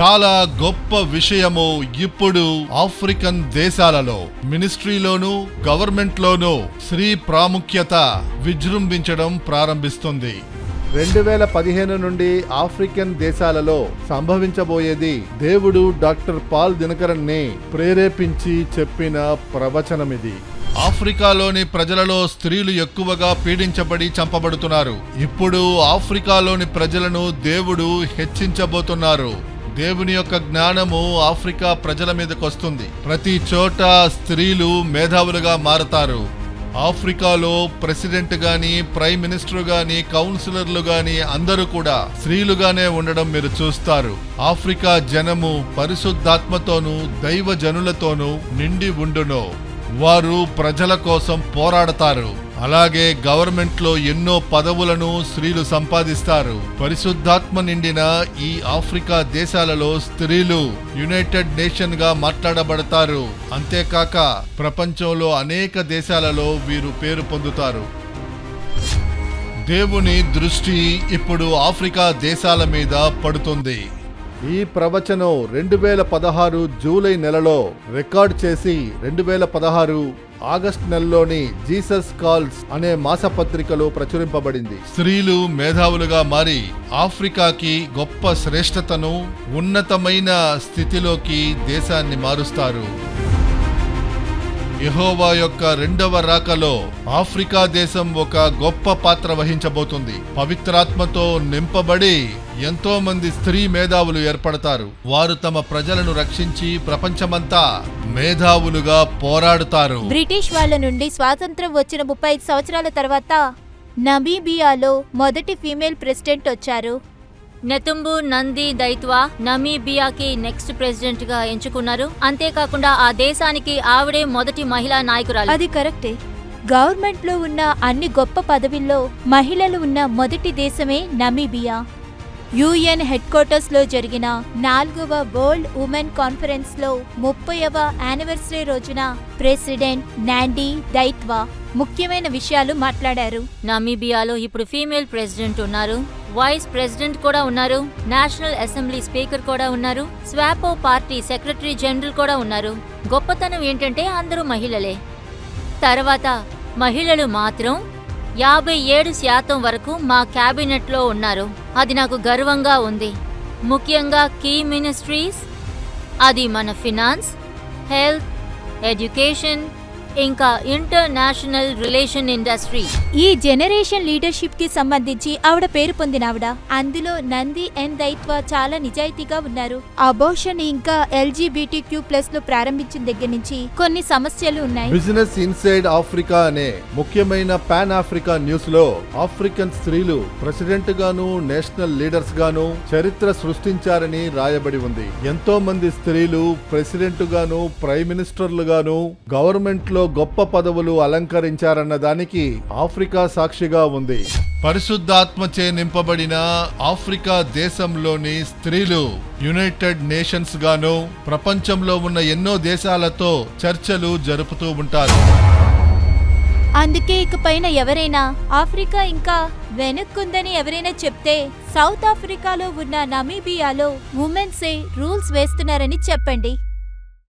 చాలా గొప్ప విషయము ఇప్పుడు ఆఫ్రికన్ దేశాలలో మినిస్ట్రీలోను గవర్నమెంట్ లోను స్త్రీ ప్రాముఖ్యత విజృంభించడం ప్రారంభిస్తుంది. రెండు వేల పదిహేను నుండి ఆఫ్రికన్ దేశాలలో సంభవించబోయేది దేవుడు డాక్టర్ పాల్ దినకరన్ని ప్రేరేపించి చెప్పిన ప్రవచనమిది. ఆఫ్రికాలోని ప్రజలలో స్త్రీలు ఎక్కువగా పీడించబడి చంపబడుతున్నారు. ఇప్పుడు ఆఫ్రికాలోని ప్రజలను దేవుడు హెచ్చించబోతున్నారు. దేవుని యొక్క జ్ఞానము ఆఫ్రికా ప్రజల మీదకు వస్తుంది. ప్రతి చోట స్త్రీలు మేధావులుగా మారతారు. ఆఫ్రికాలో ప్రెసిడెంట్ గాని ప్రైమ్ మినిస్టర్ గాని కౌన్సిలర్లు గాని అందరూ కూడా స్త్రీలుగానే ఉండడం మీరు చూస్తారు. ఆఫ్రికా జనము పరిశుద్ధాత్మతోనూ దైవ జనులతోనూ నిండి ఉండును. వారు ప్రజల కోసం పోరాడతారు. అలాగే గవర్నమెంట్లో ఎన్నో పదవులను స్త్రీలు సంపాదిస్తారు. పరిశుద్ధాత్మ నిండిన ఈ ఆఫ్రికా దేశాలలో స్త్రీలు యునైటెడ్ నేషన్గా మాట్లాడబడతారు. అంతేకాక ప్రపంచంలో అనేక దేశాలలో వీరు పేరు పొందుతారు. దేవుని దృష్టి ఇప్పుడు ఆఫ్రికా దేశాల మీద పడుతుంది. ఈ ప్రవచనం రెండు వేల పదహారు జూలై నెలలో రికార్డ్ చేసి రెండు వేల పదహారు ఆగస్ట్ నెలలోని జీసస్ కాల్స్ అనే మాసపత్రికలో ప్రచురింపబడింది. స్త్రీలు మేధావులుగా మారి ఆఫ్రికాకి గొప్ప శ్రేష్టతను ఉన్నతమైన స్థితిలోకి దేశాన్ని మారుస్తారు. ఎహోవా యొక్క రెండవ రాకలో ఆఫ్రికా దేశం ఒక గొప్ప పాత్ర వహించబోతుంది. పవిత్రాత్మతో నింపబడి ఎంతో మంది స్త్రీ మేధావులు ఏర్పడతారు. వారు తమ ప్రజలను రక్షించి ప్రపంచమంతా మేధావులుగా పోరాడుతారు. బ్రిటిష్ వాళ్ళ నుండి స్వాతంత్రం వచ్చిన ముప్పై ఐదు సంవత్సరాల తర్వాత నమీబియాలో మొదటి ఫీమేల్ ప్రెసిడెంట్ వచ్చారు. నెతుంబు నంది దైత్వా నమీబియాకి నెక్స్ట్ ప్రెసిడెంట్గా ఎంచుకున్నారు. అంతేకాకుండా ఆ దేశానికి ఆవిడే మొదటి మహిళా నాయకురాలు. అది కరెక్టే. గవర్నమెంట్లో ఉన్న అన్ని గొప్ప పదవుల్లో మహిళలు ఉన్న మొదటి దేశమే నమీబియా. యుఎన్ హెడ్ క్వార్టర్స్లో జరిగిన నాలుగవ వరల్డ్ ఉమెన్ కాన్ఫరెన్స్లో ముప్పైవ యానివర్సరీ రోజున ప్రెసిడెంట్ నాండీ దైత్వా ముఖ్యమైన విషయాలు మాట్లాడారు. నమీబియాలో ఇప్పుడు ఫీమేల్ ప్రెసిడెంట్ ఉన్నారు. వైస్ ప్రెసిడెంట్ కూడా ఉన్నారు. నేషనల్ అసెంబ్లీ స్పీకర్ కూడా ఉన్నారు. స్వాపో పార్టీ సెక్రటరీ జనరల్ కూడా ఉన్నారు. గొప్పతనం ఏంటంటే అందరూ మహిళలే. తర్వాత మహిళలు మాత్రం యాభై ఏడు శాతం వరకు మా క్యాబినెట్లో ఉన్నారు. అది నాకు గర్వంగా ఉంది. ముఖ్యంగా కీ మినిస్ట్రీస్ అది మన ఫినాన్స్ హెల్త్ ఎడ్యుకేషన్ ఇంకా ఇంటర్నేషనల్ రిలేషన్ ఇండస్ట్రీ. ఈ జనరేషన్ లీడర్షిప్కి సంబంధించి ఆవిడ పేరు పొందిన ఆవిడ అందులో నంది ఎన్ దైత్వ చాలా నిజాయితీగా ఉన్నారు. అబోషన్ ఇంకా ఎల్జీబీటీ క్యూ ప్లస్లో ప్రారంభించిన దగ్గర నుంచి కొన్ని సమస్యలు ఉన్నాయి. బిజినెస్ ఇన్సైడ్ ఆఫ్రికా అనే ముఖ్యమైన పాన్ ఆఫ్రికా న్యూస్లో ఆఫ్రికన్ స్త్రీలు ప్రెసిడెంట్ గాను నేషనల్ లీడర్స్ గాను చరిత్ర సృష్టించారని రాయబడి ఉంది. ఎంతో మంది స్త్రీలు ప్రెసిడెంట్ గాను ప్రైమ్ మినిస్టర్లు గాను గవర్నమెంట్లో గొప్ప పదవులు అలంకరించారన్న దానికి ఆఫ్రికా సాక్షిగా ఉంది. పరిశుద్ధాత్మచే నింపబడిన ఆఫ్రికా దేశంలోని స్త్రీలు యునైటెడ్ నేషన్స్ గాను ప్రపంచంలో ఉన్న ఎన్నో దేశాలతో చర్చలు జరుపుతూ ఉంటారు. అందుకే ఇకపైన ఎవరైనా ఆఫ్రికా ఇంకా వెనక్కుందని ఎవరైనా చెప్తే సౌత్ ఆఫ్రికాలో ఉన్న నమీబియాలో ఉమెన్సే రూల్స్ వేస్తున్నారని చెప్పండి.